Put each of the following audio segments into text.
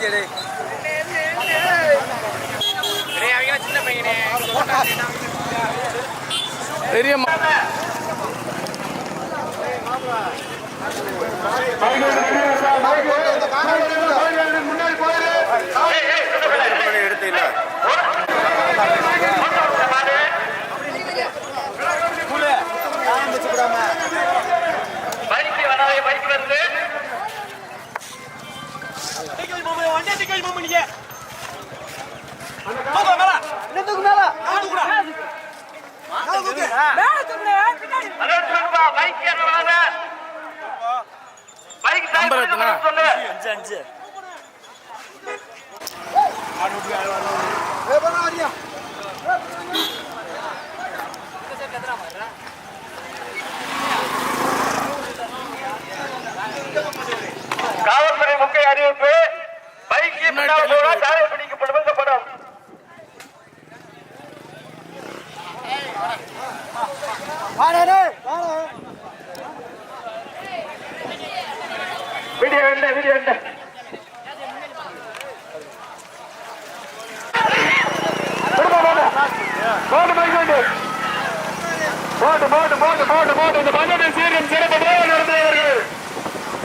பாத்தியடே சின்ன பையனே. பெரிய எடுத்தீங்களா பைக்கு வராதே. பைக் வருது பைக் வராத பைக் நம்பர் எத்தனை? சொல்லு காவல்துறை முக்கிய அறிவிப்பு பைக்கு பின்னால் போனா சாலை பிடிக்கப்படும் இந்த படம் வீடியோ வேண்ட வீடியோ வேண்ட போட்டு பைக் வேண்டு போட்டு போட்டு போட்டு போட்டு போட்டு இந்த பஞ்சத்தின் சீரியம் சிறப்பு தேவை நடத்துபவர்கள்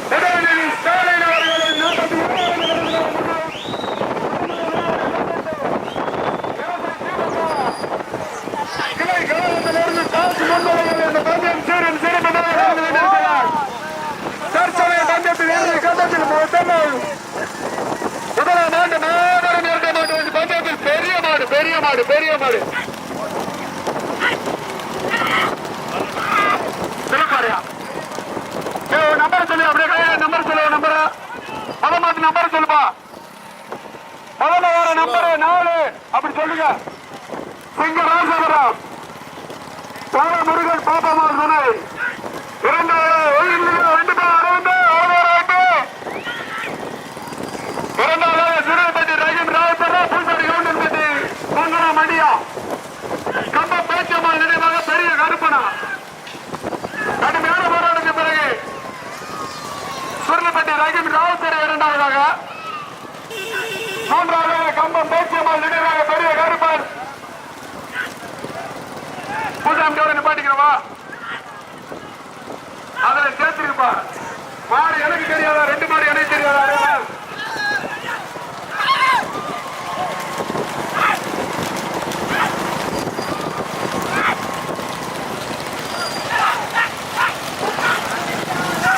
உதயநிதி ஸ்டாலின் அவர்களின் நூற்றி கிளை கழகத்திலிருந்து காசு முன்வரையில் இந்த பந்தயம் சீரியம் சிறப்பு தேவை நடந்து கொண்டிருக்கிறார் தற்சமய பந்தயத்தில் இறுதி கட்டத்தில் மொத்தமாக முதலாம் ஆண்டு மாபெரும் இரட்டை மாட்டு வண்டி பந்தயத்தில் பெரிய மாடு பெரிய மாடு பெரிய நம்பர் சொல்லு அப்படியே கையில நம்பர் சொல்லு நம்பர் முத மாத்து நம்பர் சொல்லுப்பா. முதல்ல வர நம்பர் நாலு. அப்படி சொல்லுங்க. சிங்க ராசபுரம் பால முருகன் பாப்பமா துணை இரண்டு ரெண்டு பேர் அரவிந்து அவ்வளோ இரண்டாவது சிறுபட்டி ரஹீம் ராவுத்தரா பூசாரி கவுண்டன்பட்டி மங்களா மண்டியா கம்ப பேச்சம்மாள் நினைவாக பெரிய கருப்பனா. கடுமையான போராட்டத்திற்கு பிறகு சுருளப்பட்டி ரஹீம் ராவுத்தரை இரண்டாவதாக. மூன்றாவதாக கம்பம் பேச்சியம்மாள் நினைவாக பெரிய கருப்பன். பூஜாம் கவலை நிப்பாட்டிக்கிறவா? அதுல சேர்த்திருப்பா மாடு எனக்கு தெரியாதா? ரெண்டு மாடு எனக்கு தெரியாதா அறிவாள்?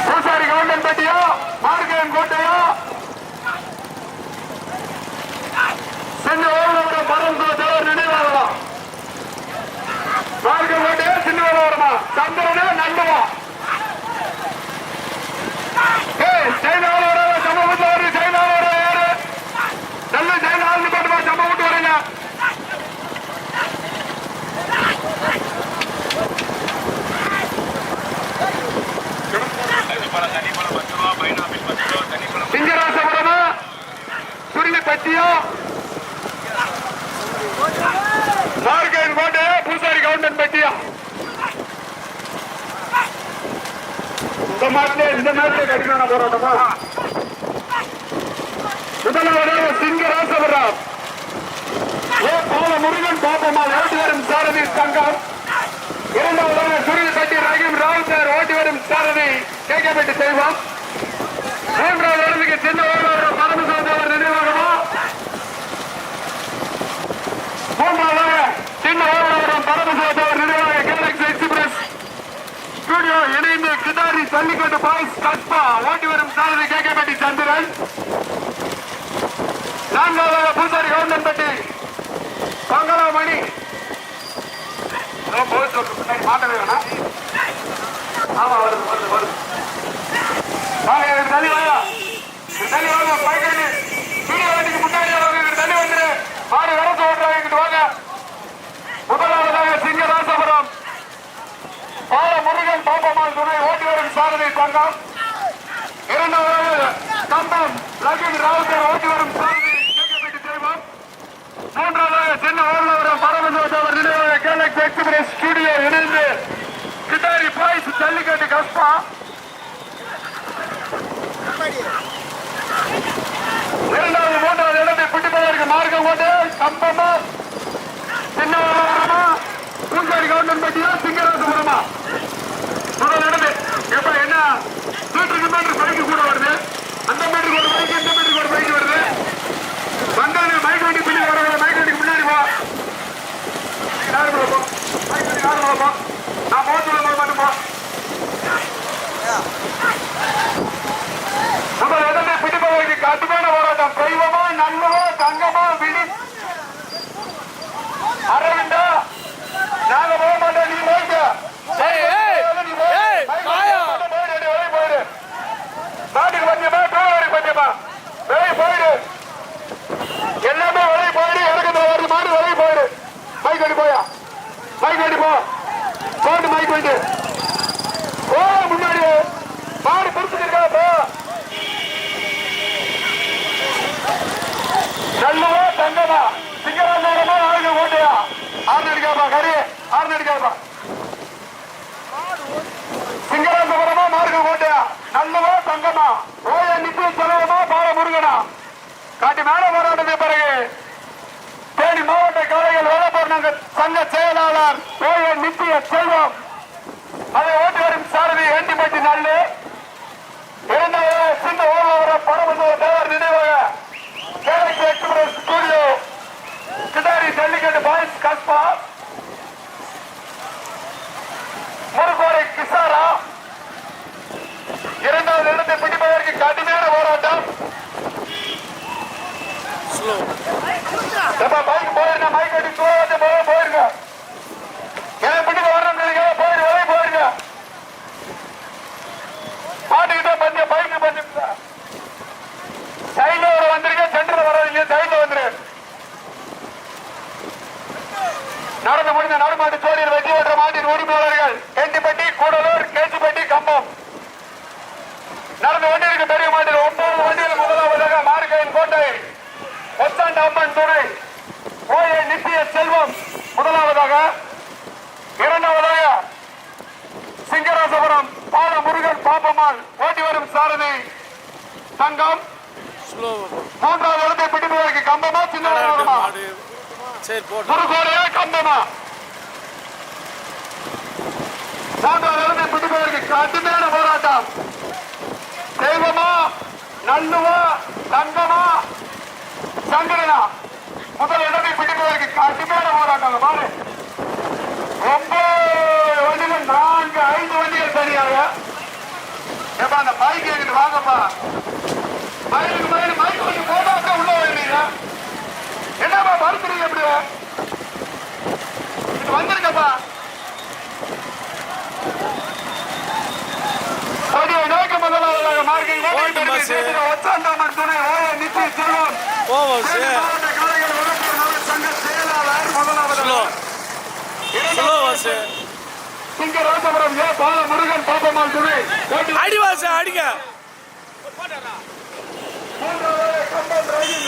பூசாரி கவுண்டன் பெட்டியோ மார்கேன் கோட்டையோ சின்ன ஓவரம் பரம் தேவர் நினைவாகலாம் மார்கேன் கோட்டையோ சின்ன ஓவரமா சந்திரனா நண்டுவா ஏய் சைனாவில் வர நம்ம வீட்டில் வருது சைனாவில் வர யாரு நல்ல சைனாவில் கொண்டு போய் நம்ம விட்டு வரீங்க. சிங்கராசபுரமா சுருளிப்பட்டியோ மார்கேன் கோட்டையோ பூசாரி கவுண்டன் பெட்டியா இந்த இந்த மாட்டிலே கடிக்கான போராட்டமா? முதலாவதாக சிங்கராசபுரம் ஏ பால முருகன் பாப்பமா ஓட்டி வரும் சாரதி சங்கம். இரண்டாவதாக சுருளிப்பட்டி ரஹீம் ராவுத்தர் ஓட்டி வரும் சாரதி கேட்கப்பட்டு செய்வோம் மூன்றாவது இடத்துக்கு சின்ன ஓடுவர் பரமசாதவர் நினைவாகமா மூன்றாவதாக சின்ன ஓடுவர் பரமசாதவர் நினைவாக ஸ்டுடியோ இணைந்து கிதாரி ஜல்லிக்கட்டு பாய்ஸ் கஸ்பா ஓட்டி வரும் சாரதி கேகப்பட்டி சந்திரன். நான்காவது பூசாரி கவுண்டன்பட்டி பங்களாமணி. மாட்டவே வேணாம். ஆமா வருது வருது வருது. வாங்க இவர் தள்ளி வாங்க தள்ளி வாங்க பைக்கடி வீடியோ வண்டிக்கு முன்னாடி வாங்க இவர் தள்ளி வந்துரு மாடு விரசு ஓட்டுறாங்க இங்கிட்டு வாங்க முதலாவதாக சிங்கராசபுரம் பால முருகன் பாப்பம்மாள் துணை ஓட்டி வரும் சாரதி தங்கம் இரண்டாவது கம்பம் லகின் ராவுத்தர் ஓட்டி வரும் சாமி கேட்கப்பட்டு தெய்வம். மூன்றாவதாக சின்ன ஓர்லவரம் பரமசோதவர் நினைவாக கேலக்ஸ் எக்ஸ்பிரஸ் ஸ்டுடியோ இணைந்து கிட்டாரி பாய்ஸ் ஜல்லிக்கட்டு கஸ்பா. இரண்டாவது மூன்றாவது இடத்தை பிடிப்பதற்கு மார்க்கம் கொண்டு கம்பமா சின்னவரமா பூஞ்சாரி கவுண்டன் பட்டியா சிங்கராசபுரமா. முதல் இடமே. எப்ப என்ன? மீட்டருக்கு மீட்டர் பைக்கு கூட வருது. அந்த மீட்டருக்கு ஒரு பைக் இந்த மீட்டருக்கு ஒரு பைக் வருது. வந்தாங்க மைக் வண்டி பின்னாடி வர மைக் வண்டிக்கு முன்னாடி போ யாரு போ? மைக் வண்டி யாரு போ? நான் மோத்துல போய் மட்டும் போ. பிடிப்பதற்கு கடுமையான போராட்டம். தெய்வமா நல்லவா தங்கமா விழி அரவிந்தா மைக் வண்டி போயா? மைக் வண்டி போ. போட்டு மைக் வண்டி போ முன்னாடி. மாடு பிடிச்சிட்டு போ. நல்லவா தங்கமா சிங்கராஜமா ஆளுங்க ஓட்டையா? ஆறு அடிக்காப்பா கரு. ஆறு அடிக்காப்பா சிங்கராஜபுரமா மார்க்க ஓட்டையா? நல்லவா தங்கமா? ஓய நித்திய செலவமா பால முருகனா காட்டி மேல போராட்டத்தை பிறகு தேனி மாவட்ட கலைகள் வேலைப்போர் சங்க செயலாளர் நித்திய செல்வம். அதை ஓட்டி வரும் சாரதி ஏண்டிப்பட்டி நல்லு. இரண்டாவது சின்ன ஊர்ல பரமந்தூர் தேவர் நினைவாக galaxy express studio. Kidari jallikattu boys Kasba. முருகோரை கிசாரா. இரண்டாவது இடத்தை பிடிப்பதற்கு கடுமையான போராட்டம். போயிருங்க மைக் அடி தூரத்தை போயிருங்க. எனக்கு பிடிக்க வரணும் போயிரு வெளியே போயிருங்க. மாட்டுக்கிட்ட சைட்ல ஒரு வந்திருக்க சென்டர்ல சைட்ல வந்துரு. நடந்து முடிந்த நடுமாட்டு சோழியில் வெற்றி பெற்ற மாட்டின் உரிமையாளர்கள். கேட்டிப்பட்டி கூடலூர் கேட்டிப்பட்டி கம்பம் நடந்து கொண்டிருக்க பெரிய மாட்டில் ஒன்பது வண்டியில் முதலாவதாக மார்க்கையின் கோட்டை ஒத்தாண்ட அம்மன் துணை ஓஏ நித்திய செல்வம் முதலாவதாக இரண்டாவதாக சிங்கராசபுரம் பால முருகன் பாப்பம்மாள் ஓட்டி வரும் சாரதி தங்கம் ஸ்லோ மூன்றாவது இடத்தை பிடிப்பதற்கு கம்பமா சின்ன மாடு சரி போட்டோம் முருகோரையா கம்பமா மூன்றாவது இடத்தை பிடிப்பதற்கு கடுமையான போராட்டம் தெய்வமா நல்லுவா தங்கமா சங்கரனா முதல் இடத்தை பிடிப்பதற்கு கடுமையான போராட்டம் பாரு ஒன்பது வண்டிகள் நான்கு ஐந்து வண்டிகள் தனியாக ஏப்பா அந்த பைக் எங்கிட்டு வாங்கப்பா மயிலுக்கு மயில் மைக் கொஞ்சம் போட்டாக்க உள்ள வருவீங்க என்னப்பா மறுத்துறீங்க எப்படி இது வந்திருக்கப்பா கொடியை நோக்க முதலாவதாக மார்க்கை போட்டு பஸ்ஸு. ஒத்தாண்டாமன் துணை ஓய நித்திய செல்வம் போவோம் தேனி சார் மாவட்ட கலைகள் வளர்ப்பு நல சங்க செயலாளர் முதலாவதாக slow slow Vasu Singarasapuram A Bala Murugan Pappammal துணை ஓட்டி அடி வாசு அடிங்க. மூன்றாவது கம்பம் ரயில்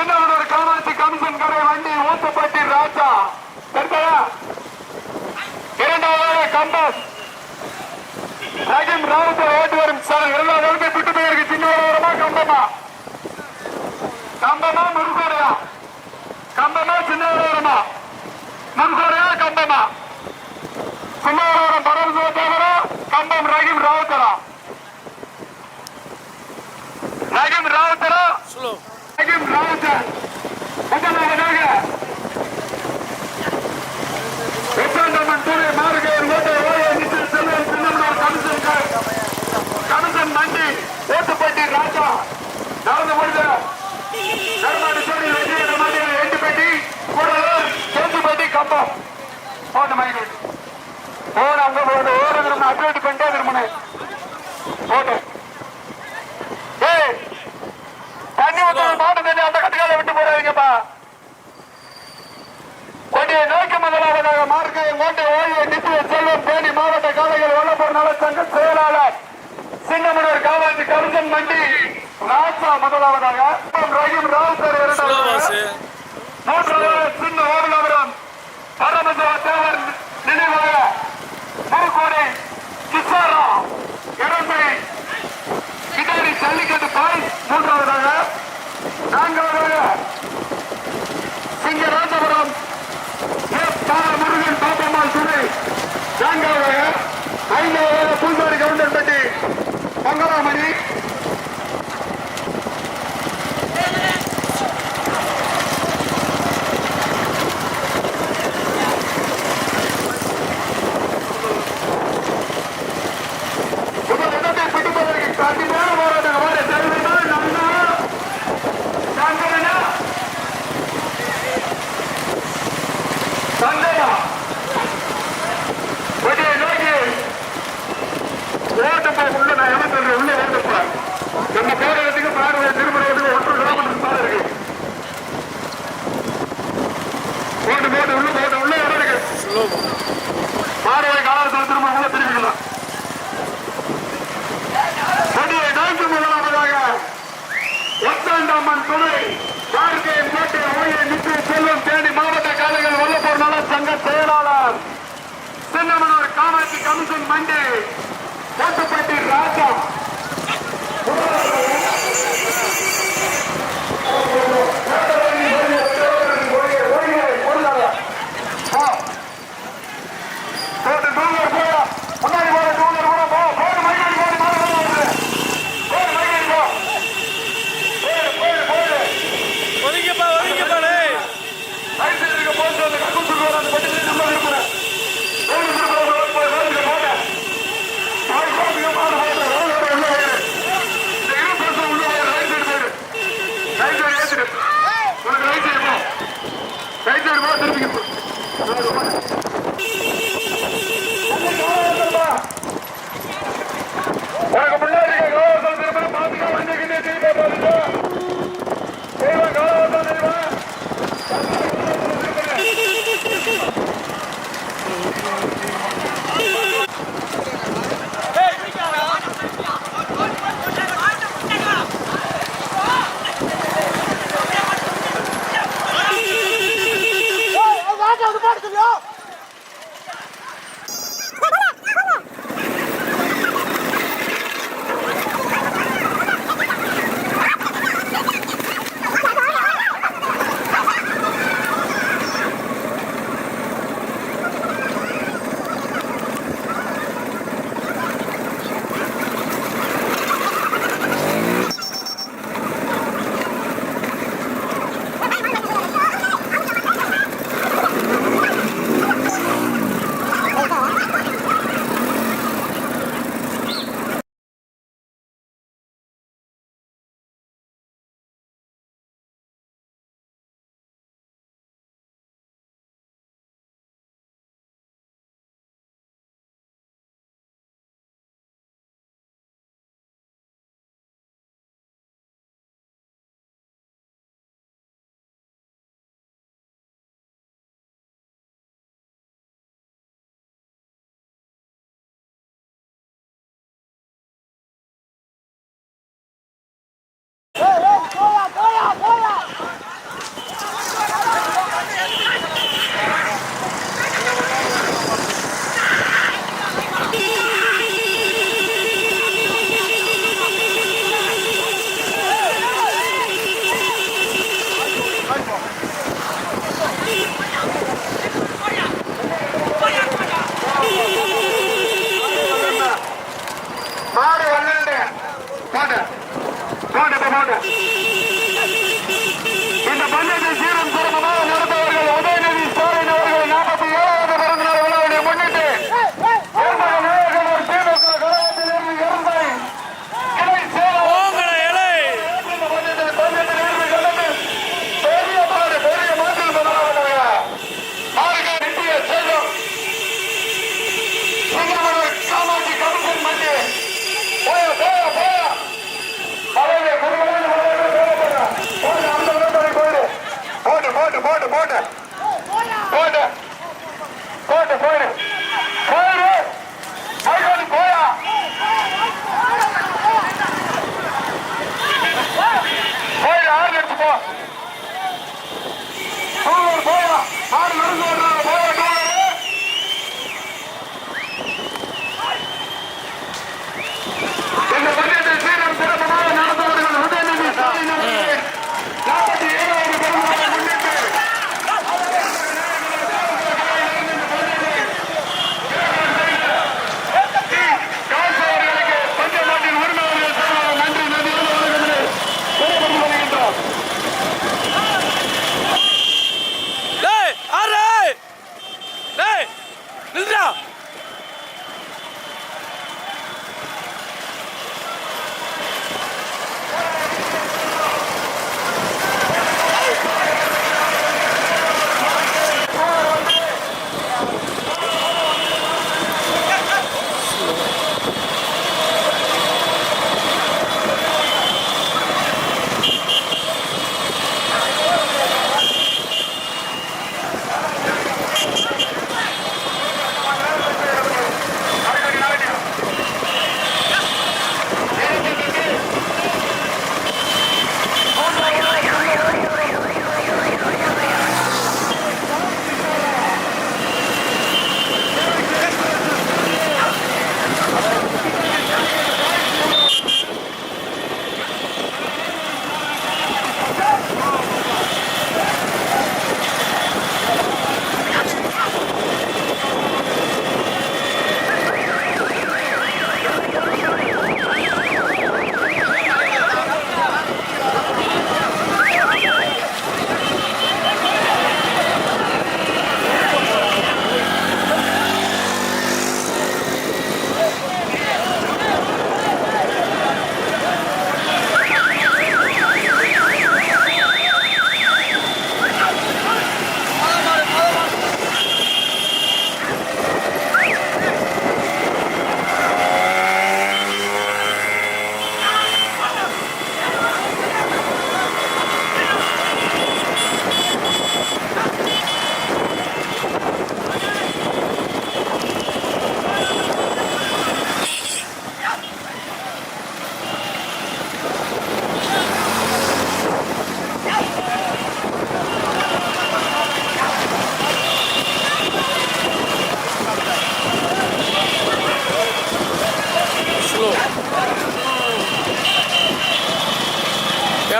சின்னவனூர் காமாட்சி கமிஷன் கடை வண்டி ஊத்துப்பட்டி ராஜா. தற்போதா இரண்டாவது கம்பஸ். ரஹீம் ராவுத்த ஓட்டு வரும் சார். இரண்டாவது விட்டு போயிருக்கு. சின்னவரமா கம்பமா? கம்பமா முன்கோடையா கம்பமா சின்னவரமா முன்கோடையா கம்பமா? சின்னவரம் பரமசிவத்தேவரா கம்பம் ரஹீம் ராவுத்தரா? ரஹீம் ராவுத்தரா? ஸ்லோ ரஹீம் ராவுத்தர் முதலாவதாக உத்தரண்டமன் துறை மாறுகையில் ஓட்ட ஓய நிச்சல் செல்வன் சின்னமனார் கமிஷன் கமிஷன் மண்டி ஓட்டுப்பட்டி ராஜா. நடந்து முடிந்த கருமாடி சோடி வெற்றி மாடி எட்டுப்பட்டி கூடலூர் சேத்துப்பட்டி கம்பம். போட்டு மயங்கி போன அங்க போட்டு ஓடுறது அப்டேட் பண்ணிட்டே திரும்பினேன் போட்டு ஏய் தண்ணி ஊத்த மாட்டு தண்ணி அந்த கட்டுக்கால விட்டு போறாதீங்கப்பா கொடியை நோக்கி முதலாவதாக மார்க்கை கோட்டை ஓய்வு நித்திய செல்வம் தேனி மாவட்ட காலைகள் வல்லப்பூர் நலச்சங்க செயலாளர் சின்னமனூர் காவாசி கருசன் மண்டி ராசா முதலாவதாக ரஹீம் ராவுத்தர் ஸ்லோ இரண்டாவதாக வாசு மூன்றாவது சின்ன ஓடலாபுரம் பரமசிவ தேவர் நினைவாக முருகோடை கிசாரா இரண்டை கிடாரி ஜல்லிக்கட்டு பாய் மூன்றாவதாக நான்காவதாக சிங்கராஜபுரம் எஸ் தார முருகன் பாப்பம்மாள் துணை நான்காவதாக ஐந்தாவது பூசாரி கவுண்டர்பட்டி மங்களாமணி முதல் இடத்தை பிடிப்பதற்கு கண்டிப்பான போராட்டம் வார செல்வனா நன்னா சங்கரனா சங்கரா கொடியை நோக்கி ஓட்டு போய் உள்ள நான் என்ன சொல்றேன் உள்ள ஓட்டு போறேன் நம்ம போராட்டத்துக்கு பார்வை திருமணத்துக்கு ஒன்று கிலோமீட்டர் மேல இருக்கு ஓட்டு போட்டு உள்ள போட்டு உள்ள இடம் இருக்கு ஸ்லோ பார்வை காலத்தில் திரும்ப உள்ள திரும்பிக்கலாம் கொடியை நோக்கி முதலாவதாக ஒத்தண்டம்மன் துணை வாழ்க்கையின் கோட்டை ஓய்வை நித்திய செல்வம் தேனி மாவட்ட காலைகள் வல்லப்பூர் நல சங்க செயலாளர் சின்னமனூர் காமாட்சி கமிஷன் மண்டே ஓட்டுப்பட்டி ராஜா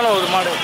ஏழாவது மாடு.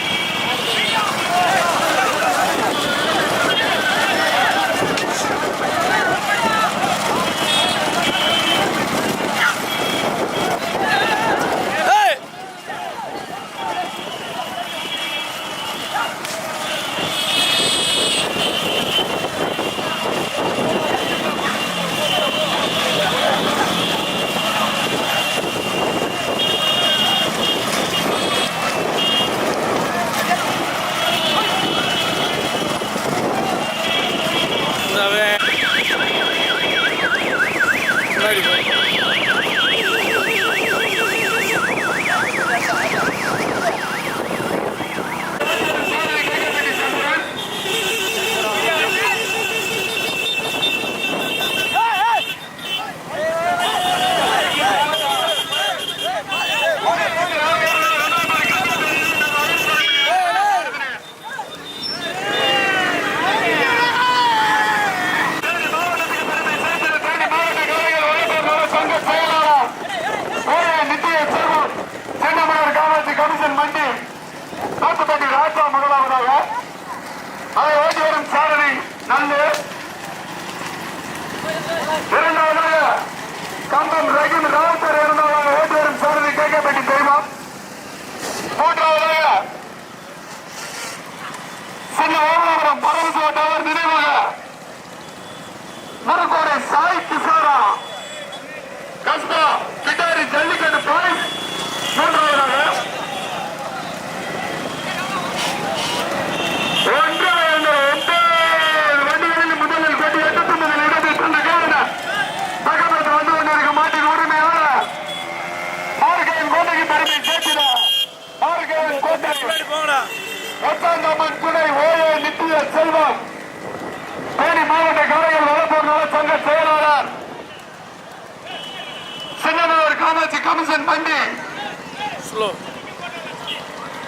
கமிஷன் பண்ணி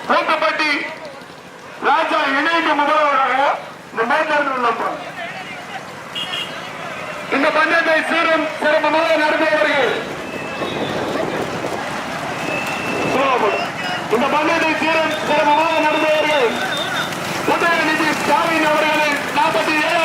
கோட்டப்பட்டி ராஜா இணைந்து முதல்வராக இந்த மேற்காடு உள்ளப்பா இந்த பஞ்சாயத்தை சீரும் சிறப்பமாக நடந்து இந்த பஞ்சாயத்தை சீரன் சிறப்பமாக நடந்து வருகிறது. உதயநிதி ஸ்டாலின் அவர்களின் நாற்பத்தி ஏழு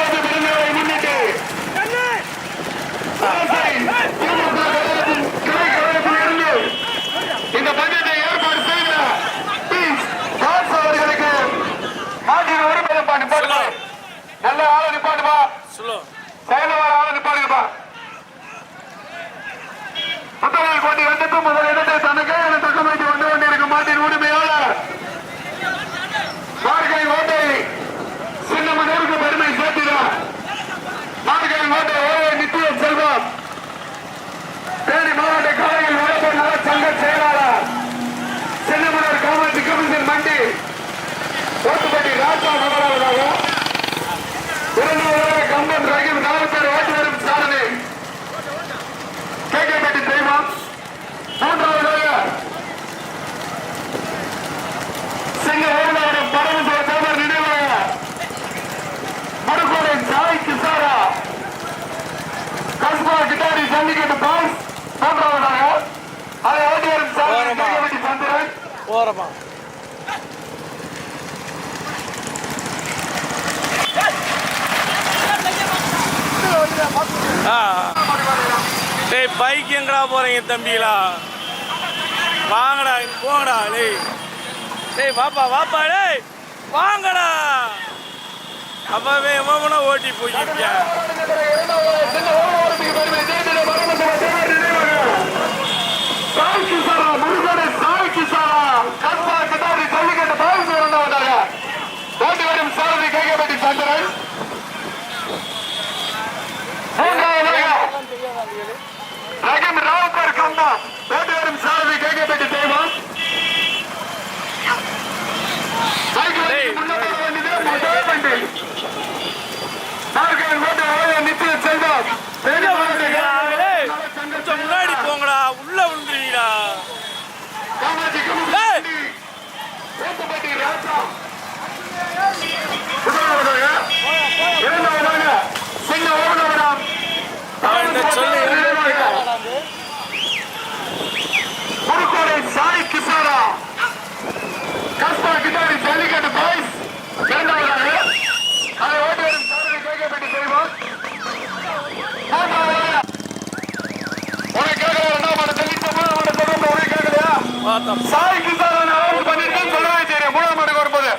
தம்பிகளா வாங்கடா போங்கடா டேய். டேய் வாப்பா வாப்பா டேய். வாங்கடா. அப்பவே எவ்வளோ ஓட்டி போயிருக்கியா? ஓட்டி வரும் சாரதி கேட்க வேண்டிய சந்திரன். Megan Rao पर சாய் கிசான் அவருக்கு பண்ணிருக்கேன் சொல்றேன் சரி மூணாம் மாட்டுக்கு வரும்போது.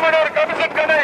செங்கமனூர் கமிஷன் கடை